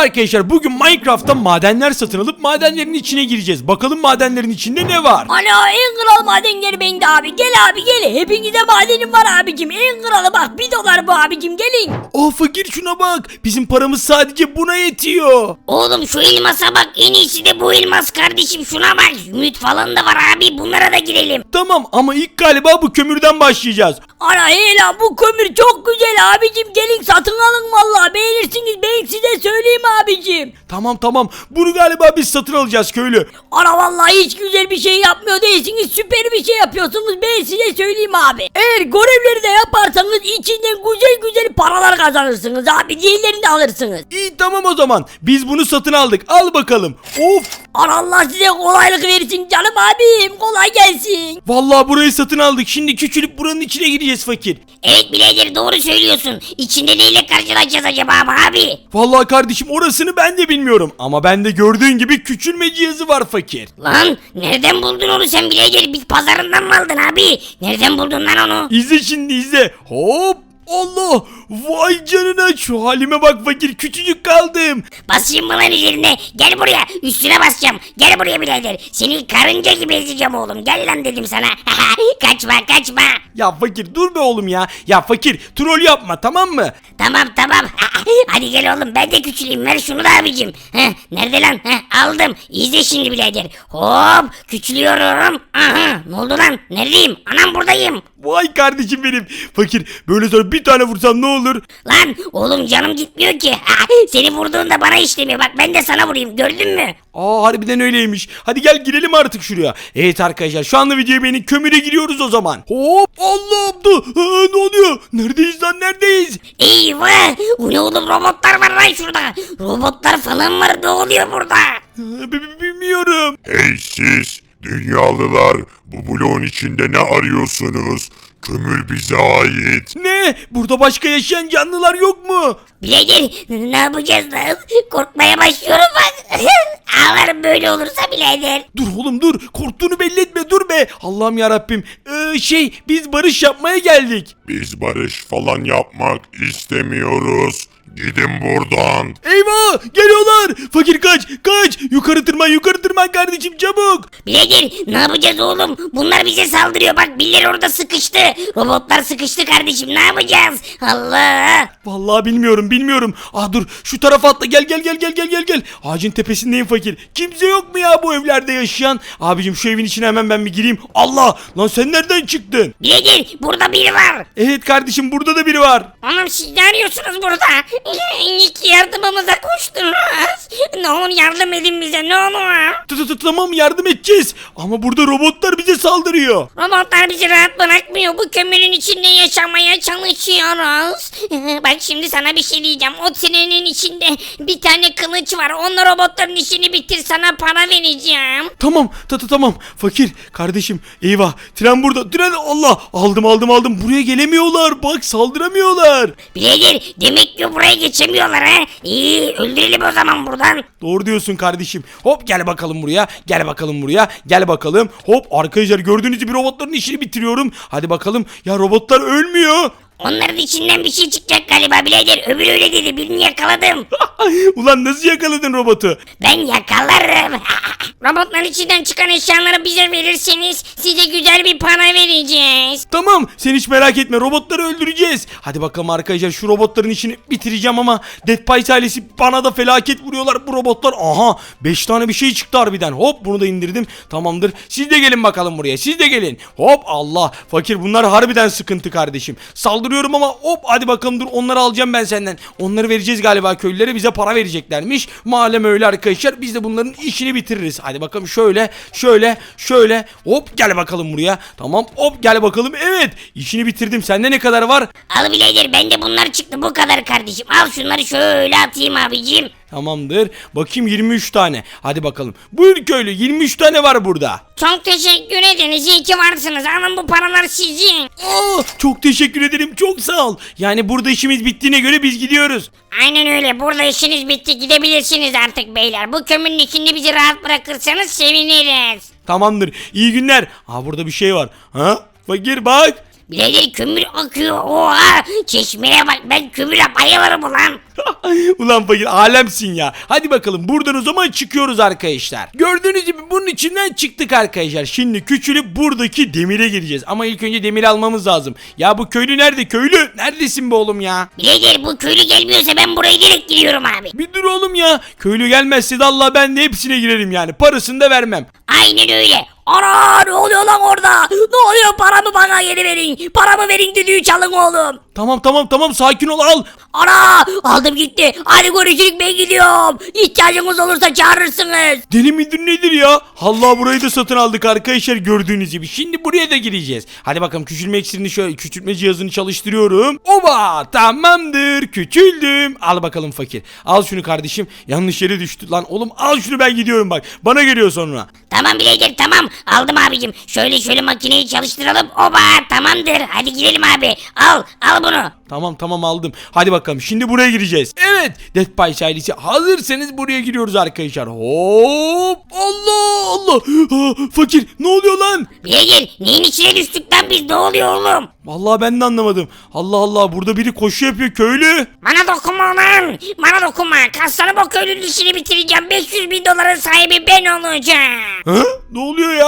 Merhaba arkadaşlar. Bugün Minecraft'ta madenler satın alıp madenlerin içine gireceğiz. Bakalım madenlerin içinde ne var? Ana en kral madenleri bende abi. Gel abi gel. Hepinize madenim var abicim. En kralı bak bir dolar bu abicim gelin. Oh fakir şuna bak. Bizim paramız sadece buna yetiyor. Oğlum şu elmasa bak en iyisi de bu elmas kardeşim şuna bak. Zümrüt falan da var abi bunlara da girelim. Tamam ama ilk galiba bu kömürden başlayacağız. Ana hey lan bu kömür çok güzel abicim. Gelin satın alın vallahi beğenirsiniz. Ben size söyleyeyim abicim. Tamam tamam. Bunu galiba biz satın alacağız köylü. Ana vallahi hiç güzel bir şey yapmıyor değilsiniz. Süper bir şey yapıyorsunuz. Ben size söyleyeyim abi. Eğer görevleri de yaparsanız içinden güzel güzel paralar kazanırsınız abi. Diğerlerini de alırsınız. İyi tamam o zaman. Biz bunu satın aldık. Al bakalım. Of. Ana Allah size kolaylık versin canım abim. Kolay gelsin. Vallahi burayı satın aldık. Şimdi küçülüp buranın içine gireceğiz fakir. Evet birader doğru söylüyorsun. İçinde neyle karşılaşacağız acaba abi? Vallahi kardeşim orasını ben de bilmiyorum. Ama bende gördüğün gibi küçülme cihazı var fakir. Lan nereden buldun onu sen birader? Bit pazarından mı aldın abi? Nereden buldun lan onu? İzle şimdi izle. Hop. Allah. Vay canına şu halime bak fakir küçücük kaldım. Basayım mı lan üzerine? Gel buraya. Üstüne basacağım. Gel buraya birader. Seni karınca gibi ezeceğim oğlum. Gel lan dedim sana. kaçma kaçma. Ya fakir dur be oğlum ya. Ya fakir troll yapma tamam mı? Tamam tamam. Hadi gel oğlum ben de küçüleyim. Ver şunu da abicim. Heh, nerede lan? Heh, aldım. İzle şimdi birader. Hop küçülüyorum. Aha, ne oldu lan? Neredeyim? Anam buradayım. Vay kardeşim benim. Fakir böyle sonra bir tane vursam ne olur? Lan oğlum canım gitmiyor ki. Seni vurduğunda bana işlemiyor. Bak ben de sana vurayım. Gördün mü? Aa harbiden öyleymiş. Hadi gel girelim artık şuraya. Evet arkadaşlar şu anda videoya beğenin kömüre giriyoruz o zaman. Hop Allah'ım da Aa, ne oluyor? Neredeyiz lan neredeyiz? Eyvah! Bu ne oğlum robotlar var lan şurada. Robotlar falan var. Ne oluyor burada? Aa, bi- bi- Bilmiyorum. Hey siz dünyalılar bu bloğun içinde ne arıyorsunuz? Kömür bize ait. Ne? Burada başka yaşayan canlılar yok mu? Birader ne yapacağız lan? Korkmaya başlıyorum bak. Ağlarım böyle olursa birader. Dur oğlum dur. Korktuğunu belli etme dur be. Allah'ım ya Rabbim. şey biz barış yapmaya geldik. Biz barış falan yapmak istemiyoruz. Gidin buradan. Eyvah geliyorlar. Fakir kaç kaç. Yukarı tırman yukarı tırman kardeşim çabuk. Birader ne yapacağız oğlum? Bunlar bize saldırıyor bak birileri orada sıkıştı. Robotlar sıkıştı kardeşim ne yapacağız? Allah. Vallahi bilmiyorum bilmiyorum. Ah dur şu tarafa atla gel gel gel gel gel gel gel. Ağacın tepesindeyim fakir. Kimse yok mu ya bu evlerde yaşayan? Abicim şu evin içine hemen ben bir gireyim. Allah lan sen nereden çıktın? Birader burada biri var. Evet kardeşim burada da biri var. Oğlum siz ne arıyorsunuz burada? Yardımımıza koştunuz. Ne olur yardım edin bize ne olur. Tı tı Tamam yardım edeceğiz. Ama burada robotlar bize saldırıyor. Robotlar bizi rahat bırakmıyor. Bu kömürün içinde yaşamaya çalışıyoruz. Bak şimdi sana bir şey diyeceğim. O trenin içinde bir tane kılıç var. Onunla robotların işini bitir sana para vereceğim. Tamam ta ta tamam. Fakir kardeşim eyvah. Tren burada. Tren Allah. Aldım aldım aldım. Buraya gelemiyorlar. Bak saldıramıyorlar. Birader demek ki buraya geçemiyorlar ha. İyi öldürelim o zaman buradan. Doğru diyorsun kardeşim. Hop gel bakalım buraya. Gel bakalım buraya. Gel bakalım. Hop arkadaşlar gördüğünüz gibi robotların işini bitiriyorum. Hadi bakalım. Ya robotlar ölmüyor. Onların içinden bir şey çıkacak galiba birader. Öbür öyle dedi birini yakaladım. Ulan nasıl yakaladın robotu? Ben yakalarım. Robotların içinden çıkan eşyaları bize verirseniz size güzel bir para vereceğiz. Tamam sen hiç merak etme robotları öldüreceğiz. Hadi bakalım arkadaşlar şu robotların işini bitireceğim ama Dead Pies ailesi bana da felaket vuruyorlar bu robotlar. Aha 5 tane bir şey çıktı harbiden. Hop bunu da indirdim. Tamamdır. Siz de gelin bakalım buraya. Siz de gelin. Hop Allah. Fakir bunlar harbiden sıkıntı kardeşim. Saldırıyorum ama hop hadi bakalım dur onları alacağım ben senden. Onları vereceğiz galiba köylülere bize para vereceklermiş. Malum öyle arkadaşlar biz de bunların işini bitiririz. Hadi bakalım şöyle şöyle şöyle hop gel bakalım buraya. Tamam hop gel bakalım. Evet işini bitirdim. Sende ne kadar var? Al birader bende bunlar çıktı bu kadar kardeşim. Al şunları şöyle atayım abicim. Tamamdır. Bakayım 23 tane. Hadi bakalım. Buyur köylü 23 tane var burada. Çok teşekkür ederiz. İyi ki varsınız. Alın bu paralar sizin. Aa, çok teşekkür ederim. Çok sağ ol. Yani burada işimiz bittiğine göre biz gidiyoruz. Aynen öyle. Burada işiniz bitti. Gidebilirsiniz artık beyler. Bu kömürün içinde bizi rahat bırakırsanız seviniriz. Tamamdır. İyi günler. Aa burada bir şey var. Ha? Fakir bak. Birader kömür akıyor. Oha çeşmeye bak ben kömüre bayılırım ulan. Ulan fakir alemsin ya. Hadi bakalım buradan o zaman çıkıyoruz arkadaşlar. Gördüğünüz gibi bunun içinden çıktık arkadaşlar. Şimdi küçülüp buradaki demire gireceğiz. Ama ilk önce demir almamız lazım. Ya bu köylü nerede köylü? Neredesin be oğlum ya? Birader bu köylü gelmiyorsa ben buraya direkt giriyorum abi. Bir dur oğlum ya. Köylü gelmezse de Allah ben de hepsine girerim yani. Parasını da vermem. Aynen öyle. Ana ne oluyor lan orada? Ne oluyor paramı bana geri verin. Paramı verin düdüğü çalın oğlum. Tamam tamam tamam sakin ol al. Ana aldım gitti. Hadi ben gidiyorum. İhtiyacınız olursa çağırırsınız. Deli midir nedir ya? Allah burayı da satın aldık arkadaşlar gördüğünüz gibi. Şimdi buraya da gireceğiz. Hadi bakalım küçülme iksirini şöyle küçültme cihazını çalıştırıyorum. Oba tamamdır küçüldüm. Al bakalım fakir. Al şunu kardeşim. Yanlış yere düştü lan. Oğlum al şunu ben gidiyorum bak. Bana geliyor sonra. Tamam birader tamam aldım abicim. Şöyle şöyle makineyi çalıştıralım. Oba tamamdır. Hadi girelim abi. Al al bunu. Tamam tamam aldım. Hadi bakalım şimdi buraya gireceğiz. Evet. Dead Pies ailesi hazırsanız buraya giriyoruz arkadaşlar. Hop. Allah Allah. Ha, fakir ne oluyor lan? Birader neyin içine düştük lan biz ne oluyor oğlum? Vallahi ben de anlamadım. Allah Allah burada biri koşu yapıyor köylü. Bana dokunma lan. Bana dokunma. Kaslanıp o köylünün işini bitireceğim. 500 bin doların sahibi ben olacağım. Ha? Ne oluyor ya?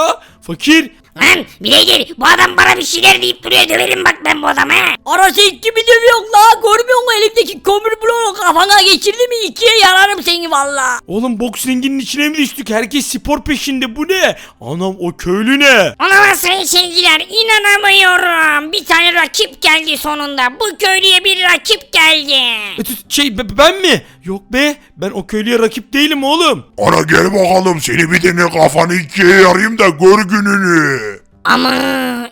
Fakir. Lan birader bu adam bana bir şeyler deyip duruyor. Döverim bak ben bu adama. Ana sen kimi dövüyorsun la? Görmüyor musun elimdeki kömür bloğunu kafana geçirdi mi ikiye yararım seni valla. Oğlum boks ringinin içine mi düştük? Herkes spor peşinde. Bu ne? Anam o köylü ne? Olamaz sayın seyirciler inanamıyorum. Bir tane rakip geldi sonunda. Bu köylüye bir rakip geldi. E, tut- Şey be- ben mi? Yok be. Ben o köylüye rakip değilim oğlum. Ana gel bakalım seni bir tane kafanı ikiye yarayım da gör gününü. Ama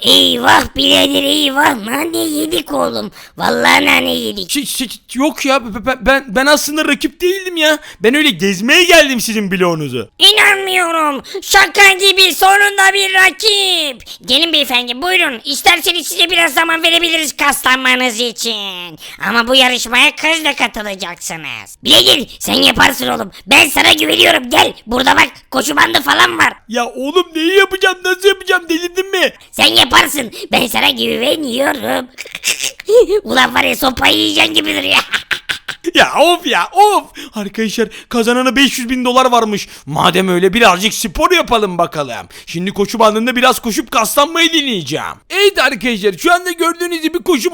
eyvah birader eyvah nane yedik oğlum. Vallahi nane yedik. Şey, şey, yok ya. be- be- Ben, ben aslında rakip değildim ya. Ben öyle gezmeye geldim sizin bloğunuzu. İnanmıyorum. Şaka gibi sonunda bir rakip. Gelin beyefendi buyurun. İsterseniz size biraz zaman verebiliriz kaslanmanız için. Ama bu yarışmaya kızla katılacaksınız. Birader sen yaparsın oğlum. Ben sana güveniyorum gel. Burada bak koşu bandı falan var. Ya oğlum neyi yapacağım? Nasıl yapacağım? Delirdin mi? Sen yaparsın. Ben sana güveniyorum. Ulan var ya sopayı yiyeceksin gibi duruyor. Ya of ya of. Arkadaşlar kazanana 500 bin dolar varmış. Madem öyle birazcık spor yapalım bakalım. Şimdi koşu bandında biraz koşup kaslanmayı deneyeceğim. Evet arkadaşlar şu anda gördüğünüz gibi koşu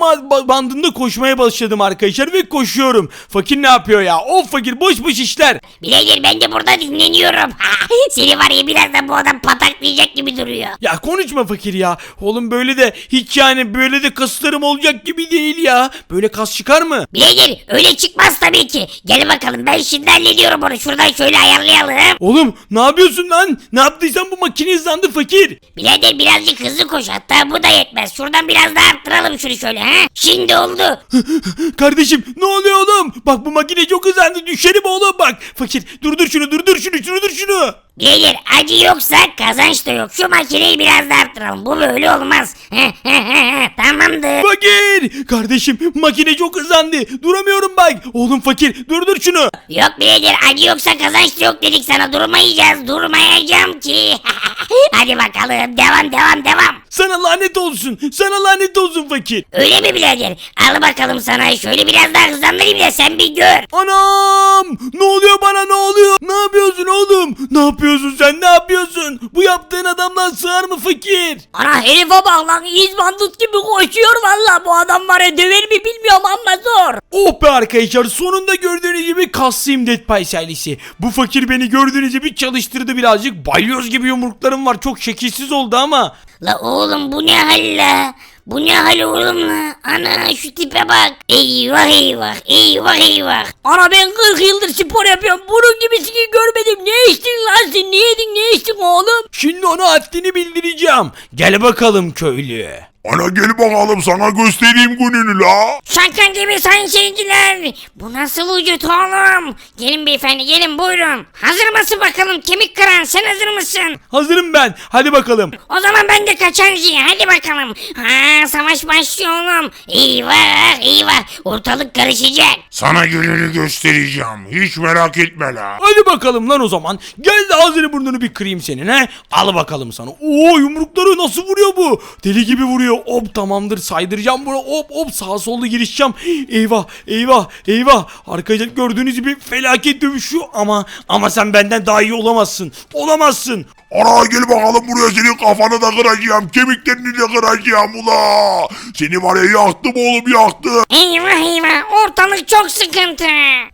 bandında koşmaya başladım arkadaşlar ve koşuyorum. Fakir ne yapıyor ya? Of fakir boş boş işler. Birader ben de burada dinleniyorum. Seni var ya birazdan bu adam pataklayacak gibi duruyor. Ya konuşma fakir ya. Oğlum böyle de hiç yani böyle de kaslarım olacak gibi değil ya. Böyle kas çıkar mı? Birader öyle çıkmaz tabii ki. Gel bakalım ben şimdi hallediyorum onu. Şuradan şöyle ayarlayalım. Oğlum ne yapıyorsun lan? Ne yaptıysan bu makine hızlandı fakir. Birader birazcık hızlı koş. Hatta bu da yetmez. Şuradan biraz daha arttıralım şunu şöyle ha. Şimdi oldu. Kardeşim ne oluyor oğlum? Bak bu makine çok hızlandı düşerim oğlum bak. Fakir durdur şunu durdur şunu durdur şunu. Birader acı yoksa kazanç da yok. Şu makineyi biraz daha arttıralım. Bu böyle olmaz. Tamamdır. Fakir. Kardeşim makine çok hızlandı. Duramıyorum bak. Oğlum fakir durdur şunu. Yok birader acı yoksa kazanç da yok dedik sana. Durmayacağız. Durmayacağım ki. Hadi bakalım. Devam devam devam. Sana lanet olsun. Sana lanet olsun fakir. Öyle mi birader? Al bakalım sana. Şöyle biraz daha hızlandırayım da sen bir gör. Anam! Ne oluyor bana ne oluyor? Ne yapıyorsun oğlum? Ne yapıyorsun sen ne yapıyorsun? Bu yaptığın adamdan sığar mı fakir? Ana herife bak lan izbandut gibi koşuyor valla bu adam var ya döver mi bilmiyorum ama zor. Oh be arkadaşlar sonunda gördüğünüz gibi kaslıyım Dead Pies ailesi. Bu fakir beni gördüğünüz gibi çalıştırdı birazcık. Balyoz gibi yumruklarım var çok şekilsiz oldu ama. La oğlum bu ne hal la? Bu ne hal oğlum la? Ana şu tipe bak. Eyvah eyvah eyvah eyvah. Ana ben 40 yıldır spor yapıyorum bunun gibisini görmedim ne içtin lan sen ne yedin ne içtin oğlum? Şimdi ona haddini bildireceğim. Gel bakalım köylü. Ana gel bakalım sana göstereyim gününü la. Şaka gibi sayın seyirciler. Bu nasıl vücut oğlum? Gelin beyefendi gelin buyurun. Hazır mısın bakalım kemik kıran sen hazır mısın? Hazırım ben. Hadi bakalım. O zaman ben de kaçancıyım hadi bakalım. Ha savaş başlıyor oğlum. Eyvah eyvah ortalık karışacak. Sana gününü göstereceğim. Hiç merak etme la. Hadi bakalım lan o zaman. Gel de ağzını burnunu bir kırayım senin he. Al bakalım sana. Oo yumrukları nasıl vuruyor bu? Deli gibi vuruyor. Hop tamamdır saydıracağım bunu hop hop sağa sola girişeceğim. Eyvah eyvah eyvah. Arkadaşlar gördüğünüz gibi felaket dövüşüyor ama ama sen benden daha iyi olamazsın. Olamazsın. Ana gel bakalım buraya senin kafanı da kıracağım. Kemiklerini de kıracağım ula. Seni var ya yaktım oğlum yaktım. Eyvah eyvah ortalık çok sıkıntı.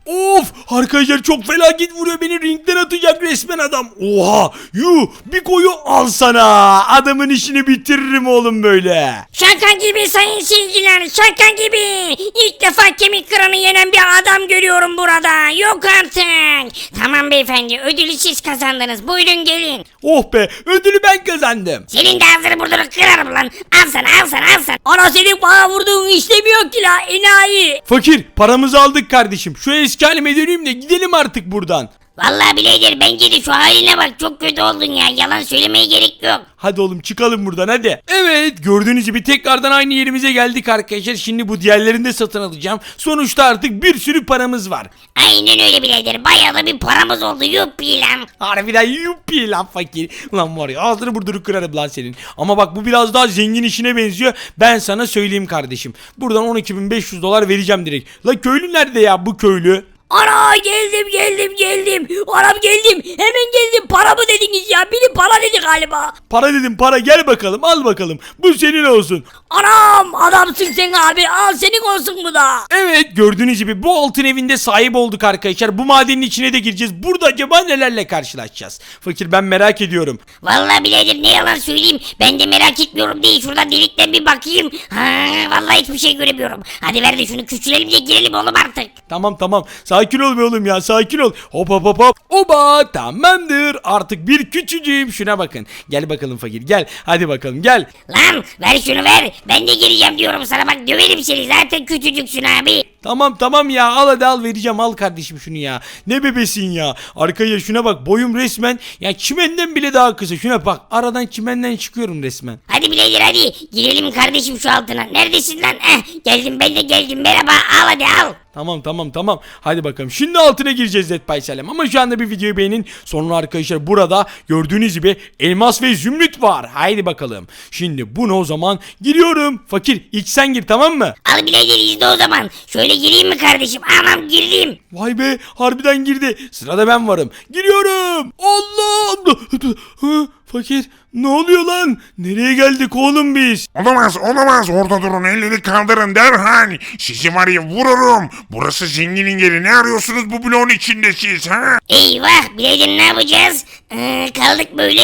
Of arkadaşlar çok felaket vuruyor beni ringden atacak resmen adam. Oha yuh bir koyu al sana. Adamın işini bitiririm oğlum böyle. Şaka gibi sayın seyirciler şaka gibi. İlk defa kemik kıranı yenen bir adam görüyorum burada. Yok artık. Tamam beyefendi ödülü siz kazandınız. Buyurun gelin. Oh be ödülü ben kazandım. Senin de ağzını burnunu kırarım lan. Al sana al sana al sana. Ana senin bana vurduğun işlemiyor ki la enayi. Fakir paramızı aldık kardeşim. Şu eski halime döneyim de gidelim artık buradan. Vallahi birader bence de şu haline bak çok kötü oldun ya. Yalan söylemeye gerek yok. Hadi oğlum çıkalım buradan hadi. Evet gördüğünüz gibi tekrardan aynı yerimize geldik arkadaşlar. Şimdi bu diğerlerini de satın alacağım. Sonuçta artık bir sürü paramız var. Aynen öyle birader. Bayağı da bir paramız oldu. Yuppi lan. Harbiden yuppi lan fakir. Ulan var ya ağzını burnunu kırarım lan senin. Ama bak bu biraz daha zengin işine benziyor. Ben sana söyleyeyim kardeşim. Buradan 12.500 dolar vereceğim direkt. La köylü nerede ya bu köylü? Ana geldim geldim geldim. Anam geldim. Hemen geldim. Para mı dediniz ya? Biri para dedi galiba. Para dedim para gel bakalım al bakalım. Bu senin olsun. Anam adamsın sen abi. Al senin olsun bu da. Evet gördüğünüz gibi bu altın evinde sahip olduk arkadaşlar. Bu madenin içine de gireceğiz. Burada acaba nelerle karşılaşacağız? Fakir ben merak ediyorum. Vallahi birader ne yalan söyleyeyim. Ben de merak etmiyorum değil. Şuradan delikten bir bakayım. Ha, vallahi hiçbir şey göremiyorum. Hadi ver de şunu küçülelim de girelim oğlum artık. Tamam tamam sakin ol be oğlum ya sakin ol. Hop hop hop hop. Oba tamamdır artık bir küçücüğüm şuna bakın. Gel bakalım fakir gel hadi bakalım gel. Lan ver şunu ver. Ben de gireceğim diyorum sana bak döverim seni. Zaten küçücüksün abi. Tamam tamam ya al hadi al vereceğim al kardeşim şunu ya. Ne bebesin ya. Arkaya şuna bak boyum resmen ya çimenden bile daha kısa. Şuna bak aradan çimenden çıkıyorum resmen. Hadi birader hadi. Girelim kardeşim şu altına. Neredesin lan? Eh, geldim ben de geldim. Merhaba al hadi al. Tamam tamam tamam. Hadi bakalım. Şimdi altına gireceğiz Bay Salim. Ama şu anda bir videoyu beğenin. Sonra arkadaşlar burada gördüğünüz gibi elmas ve zümrüt var. Haydi bakalım. Şimdi bunu o zaman giriyorum. Fakir ilk sen gir tamam mı? Al birader izle o zaman. Şöyle gireyim mi kardeşim? Anam girdim. Vay be harbiden girdi. Sırada ben varım. Giriyorum. Allah. Fakir ne oluyor lan? Nereye geldik oğlum biz? Olamaz olamaz orada durun elleri kaldırın derhal. Sizi var ya vururum. Burası zenginin yeri ne arıyorsunuz bu bloğun içinde siz ha? Eyvah birader ne yapacağız? Ee, kaldık böyle.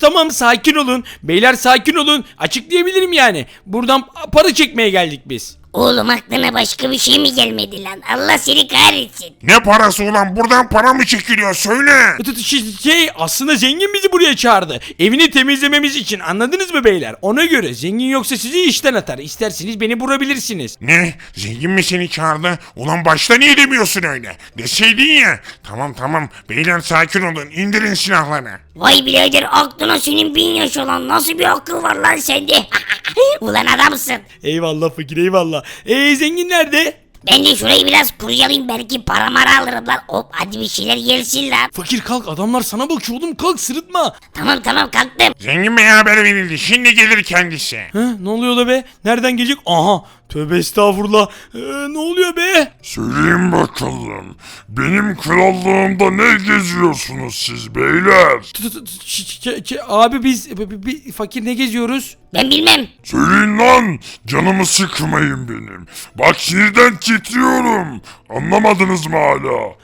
Tamam sakin olun. Beyler sakin olun. Açıklayabilirim yani. Buradan para çekmeye geldik biz. Oğlum aklına başka bir şey mi gelmedi lan? Allah seni kahretsin. Ne parası ulan buradan para mı çekiliyor söyle. Tı, Şey, şey aslında zengin bizi buraya çağırdı. Evini temizlememiz için anladınız mı beyler? Ona göre zengin yoksa sizi işten atar. İsterseniz beni vurabilirsiniz. Ne? Zengin mi seni çağırdı? Ulan başta niye demiyorsun öyle? Deseydin ya. Tamam tamam beyler sakin olun indirin silahlarını. Vay birader aklına senin bin yaş olan nasıl bir akıl var lan sende? Ulan adamsın. Eyvallah fakir eyvallah. Eee zengin nerede? Ben de şurayı biraz kurcalayayım belki para mara alırım lan. Hop hadi bir şeyler gelsin lan. Fakir kalk adamlar sana bakıyor oğlum kalk sırıtma. Tamam tamam kalktım. Zengin beye haber verildi şimdi gelir kendisi. He ne oluyor da be? Nereden gelecek? Aha tövbe estağfurullah. Ee, ne oluyor be? Söyleyin bakalım. Benim krallığımda ne geziyorsunuz siz beyler? Ç- ç- Abi biz bi- bi- bi- fakir ne geziyoruz? Ben bilmem. Söyleyin lan. Canımı sıkmayın benim. Bak sinirden titriyorum. Anlamadınız mı hala?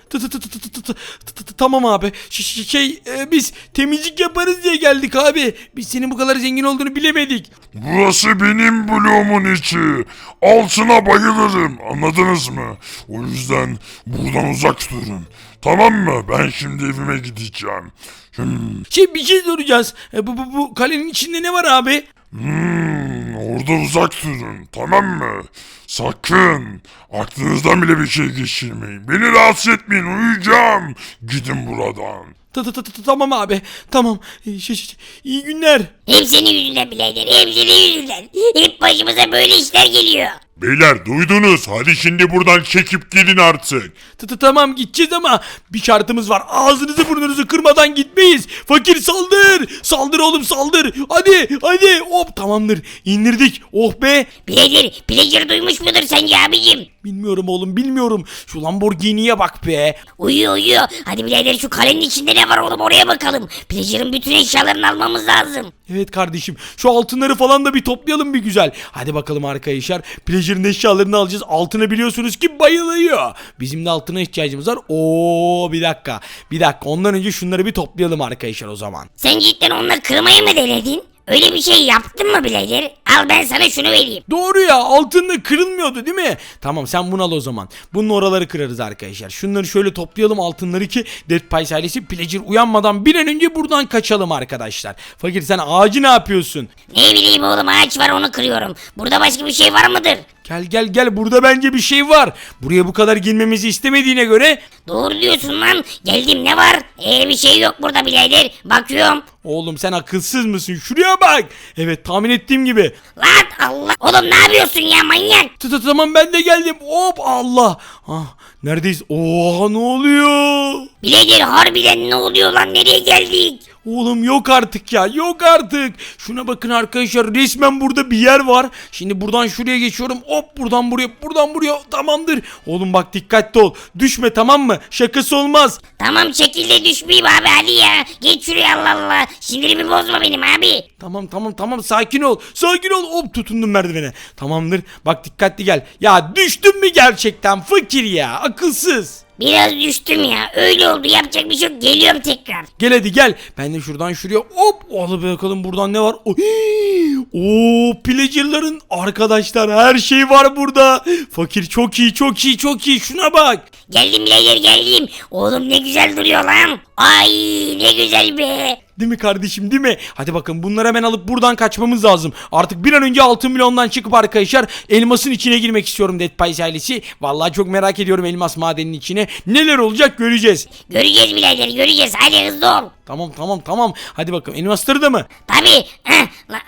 Tamam abi. Şey e, biz temizlik yaparız diye geldik abi. Biz senin bu kadar zengin olduğunu bilemedik. Burası benim bloğumun içi. Altına bayılırım. Anladınız mı? O yüzden buradan uzak durun. Tamam mı? Ben şimdi evime gideceğim. Şey bir şey soracağız. E, bu, bu, bu kalenin içinde ne var abi? Hmm, orada uzak durun. Tamam mı? Sakın. Aklınızdan bile bir şey geçirmeyin. Beni rahatsız etmeyin. Uyuyacağım. Gidin buradan. Tı tı tı tı, tamam abi. Tamam. E, şey, şey, iyi günler. Hep senin yüzünden birader. Hep senin yüzünden. Hep başımıza böyle işler geliyor. Beyler duydunuz. Hadi şimdi buradan çekip gidin artık. Tı tı tamam gideceğiz ama bir şartımız var. Ağzınızı burnunuzu kırmadan gitmeyiz. Fakir saldır. Saldır oğlum saldır. Hadi hadi. Hop tamamdır. İndirdik. Oh be. Birader Pillager duymuş mudur sence abicim? Bilmiyorum oğlum bilmiyorum. Şu Lamborghini'ye bak be. Uyuyor uyuyor. Hadi birader şu kalenin içinde ne var oğlum oraya bakalım. Pillager'ın bütün eşyalarını almamız lazım. Evet kardeşim şu altınları falan da bir toplayalım bir güzel. Hadi bakalım arkadaşlar. Pleasure'ın eşyalarını alacağız. Altına biliyorsunuz ki bayılıyor. Bizim de altına ihtiyacımız var. Oo bir dakika. Bir dakika ondan önce şunları bir toplayalım arkadaşlar o zaman. Sen cidden onunla kırmayı mı denedin? Öyle bir şey yaptın mı birader? Al ben sana şunu vereyim. Doğru ya altınla kırılmıyordu değil mi? Tamam sen bunu al o zaman. Bunun oraları kırarız arkadaşlar. Şunları şöyle toplayalım altınları ki Dead Pies ailesi Pleasure uyanmadan bir an önce buradan kaçalım arkadaşlar. Fakir sen ağacı ne yapıyorsun? Ne bileyim oğlum ağaç var onu kırıyorum. Burada başka bir şey var mıdır? Gel gel gel burada bence bir şey var. Buraya bu kadar girmemizi istemediğine göre Doğru diyorsun lan. Geldim ne var? Eğer bir şey yok burada birader. Bakıyorum. Oğlum sen akılsız mısın? Şuraya bak. Evet tahmin ettiğim gibi. Lan Allah. Oğlum ne yapıyorsun ya manyak? Tı tı tamam ben de geldim. Hop Allah. Ah, neredeyiz? Oha ne oluyor? Birader harbiden ne oluyor lan nereye geldik? Oğlum yok artık ya yok artık. Şuna bakın arkadaşlar resmen burada bir yer var. Şimdi buradan şuraya geçiyorum. Hop buradan buraya buradan buraya tamamdır. Oğlum bak dikkatli ol. Düşme tamam mı? Şakası olmaz. Tamam şekilde düşmeyeyim abi hadi ya. Geç şuraya Allah Allah. Sinirimi bozma benim abi. Tamam tamam tamam sakin ol. Sakin ol. Hop tutundum merdivene. Tamamdır. Bak dikkatli gel. Ya düştün mü gerçekten fakir ya akılsız. Biraz düştüm ya. Öyle oldu yapacak bir şey yok. Geliyorum tekrar. Gel hadi gel. Ben de şuradan şuraya hop. Oğlum bakalım buradan ne var? Oh, Oo pillager'ların arkadaşlar her şey var burada. Fakir çok iyi çok iyi çok iyi. Şuna bak. Geldim birader geldim. Oğlum ne güzel duruyor lan. Ay ne güzel be. Değil mi kardeşim değil mi? Hadi bakın bunları hemen alıp buradan kaçmamız lazım. Artık bir an önce altın milyondan çıkıp arkadaşlar elmasın içine girmek istiyorum Dead Pies ailesi. Vallahi çok merak ediyorum elmas madeninin içine. Neler olacak göreceğiz. Göreceğiz birader göreceğiz. Hadi hızlı ol. Tamam tamam tamam. Hadi bakalım elmasları da mı? Tabi.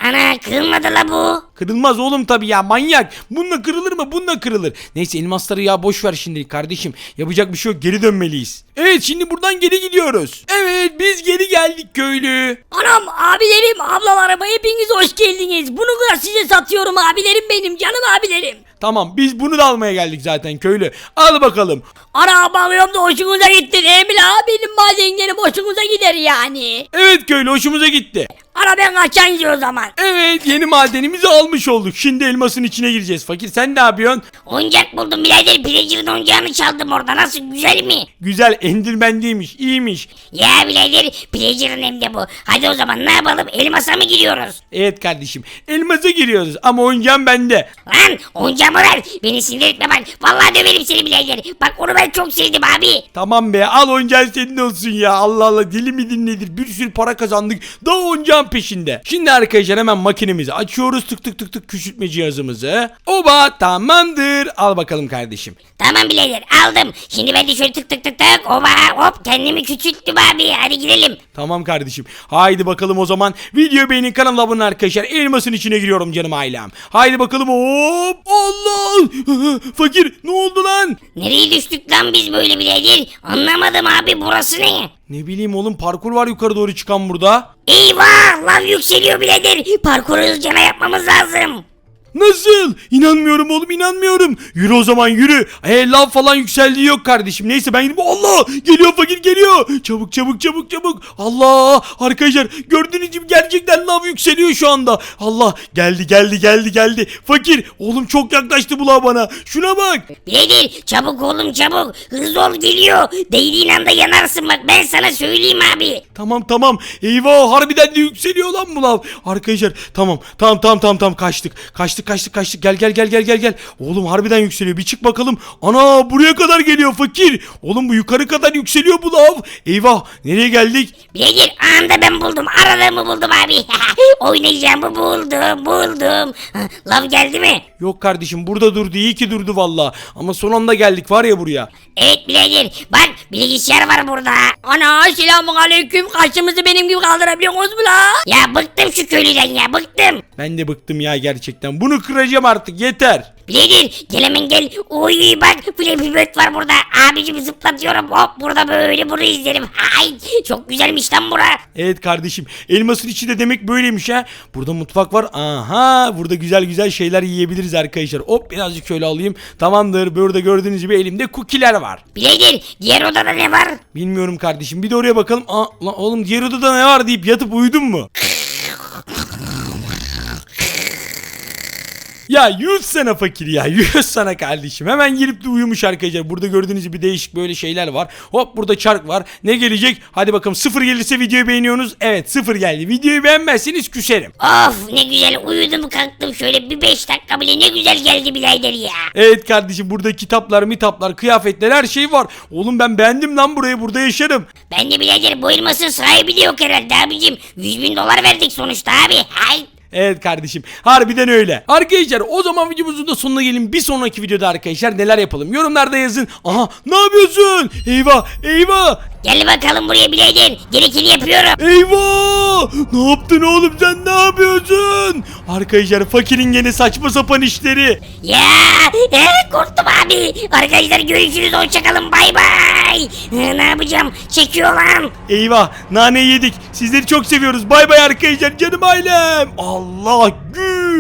Ana kırılmadı la bu. Kırılmaz oğlum tabii ya manyak. Bununla kırılır mı? Bununla kırılır. Neyse elmasları ya boş ver şimdilik kardeşim. Yapacak bir şey yok. Geri dönmeliyiz. Evet şimdi buradan geri gidiyoruz. Evet biz geri geldik köylü. Anam abilerim ablalarım hepiniz hoş geldiniz. Bunu da size satıyorum abilerim benim canım abilerim. Tamam biz bunu da almaya geldik zaten köylü. Al bakalım. Araba alıyorum da hoşunuza gitti değil mi la? Benim madenlerim hoşunuza gider yani. Evet köylü hoşumuza gitti. Ara ben kaçan o zaman. Evet yeni madenimizi almış olduk. Şimdi elmasın içine gireceğiz. Fakir sen ne yapıyorsun? Oyuncak buldum birader. Pillager'ın oyuncağını çaldım orada. Nasıl güzel mi? Güzel endirmen değilmiş iyiymiş. Ya birader Pillager'ın hem de bu. Hadi o zaman ne yapalım? Elmasa mı giriyoruz? Evet kardeşim elmasa giriyoruz ama oyuncağım bende. Lan oyuncağımı ver. Beni sinir etme bak. Vallahi döverim seni birader. Bak onu ben çok sevdim abi. Tamam be al oyuncağın senin olsun ya. Allah Allah dili mi dinledir bir sürü para kazandık. Daha oyuncağın peşinde. Şimdi arkadaşlar hemen makinemizi açıyoruz tık tık tık tık küçültme cihazımızı. Oba tamamdır. Al bakalım kardeşim. Tamam birader aldım. Şimdi ben de şöyle tık tık tık tık. Oba hop kendimi küçülttüm abi. Hadi gidelim. Tamam kardeşim. Haydi bakalım o zaman. Video beğenin kanala abone olun arkadaşlar. Elmasın içine giriyorum canım ailem. Haydi bakalım hop. Allah. Fakir ne oldu lan? Nereye düştük lan biz böyle birader? Anlamadım abi burası ne? Ne bileyim oğlum parkur var yukarı doğru çıkan burada. Eyvah lav yükseliyor birader. Parkuru hızlıca yapmamız lazım. Nasıl? İnanmıyorum oğlum inanmıyorum. Yürü o zaman yürü. E lav falan yükseldiği yok kardeşim. Neyse ben gidip Allah geliyor fakir geliyor. Çabuk çabuk çabuk çabuk. Allah arkadaşlar gördüğünüz gibi gerçekten lav yükseliyor şu anda. Allah geldi geldi geldi geldi. Fakir oğlum çok yaklaştı bu lav bana. Şuna bak. Birader çabuk oğlum çabuk. Hızlı ol geliyor. Değdiğin anda yanarsın bak ben sana söyleyeyim abi. Tamam tamam. Eyvah harbiden de yükseliyor lan bu lav. Arkadaşlar tamam tamam tamam tamam tamam kaçtık. Kaçtık kaçtık kaçtık. Gel gel gel gel gel gel. Oğlum harbiden yükseliyor. Bir çık bakalım. Ana buraya kadar geliyor fakir. Oğlum bu yukarı kadar yükseliyor bu lav. Eyvah nereye geldik? Birader anında ben buldum. Aradığımı buldum abi. Oynayacağımı buldum buldum. Lav geldi mi? Yok kardeşim burada durdu. iyi ki durdu valla. Ama son anda geldik var ya buraya. Evet birader bak bilgisayar var burada. Ana selamun aleyküm. Kaşımızı benim gibi kaldırabiliyor musunuz mu la? Ya bıktım şu köylüden ya bıktım. Ben de bıktım ya gerçekten. Bunu Bunu kıracağım artık yeter. Birader gel hemen gel. Uy bak Flappy Bird var burada. Abicim zıplatıyorum. Hop burada böyle burayı izlerim. Ay çok güzelmiş lan bura. Evet kardeşim elmasın içi de demek böyleymiş ha. Burada mutfak var. Aha burada güzel güzel şeyler yiyebiliriz arkadaşlar. Hop birazcık şöyle alayım. Tamamdır burada gördüğünüz gibi elimde cookie'ler var. Birader diğer odada ne var? Bilmiyorum kardeşim bir de oraya bakalım. Aa, lan oğlum diğer odada ne var deyip yatıp uyudun mu? Ya yüz sana fakir ya yüz sana kardeşim. Hemen girip de uyumuş arkadaşlar. Burada gördüğünüz gibi değişik böyle şeyler var. Hop burada çark var. Ne gelecek? Hadi bakalım sıfır gelirse videoyu beğeniyorsunuz. Evet sıfır geldi. Videoyu beğenmezseniz küserim. Of ne güzel. Uyudum kalktım. Şöyle bir 5 dakika bile ne güzel geldi birader ya. Evet kardeşim burada kitaplar mitaplar kıyafetler her şey var. Oğlum ben beğendim lan burayı burada yaşarım. Ben de birader bu elmasın sahibi de yok herhalde abicim. 100 bin dolar verdik sonuçta abi. Hay. Evet kardeşim harbiden öyle. Arkadaşlar o zaman videomuzun da sonuna gelin. Bir sonraki videoda arkadaşlar neler yapalım yorumlarda yazın. Aha ne yapıyorsun? Eyvah eyvah Gel bakalım buraya birader. Gerekeni yapıyorum. eyvah. Ne yaptın oğlum sen ne yapıyorsun? Arkadaşlar fakirin gene saçma sapan işleri. Ya e, korktum abi. Arkadaşlar görüşürüz hoşçakalın bay bay. E, ne yapacağım? Çekiyor lan. Eyvah nane yedik. Sizleri çok seviyoruz. Bay bay arkadaşlar canım ailem. Allah güm.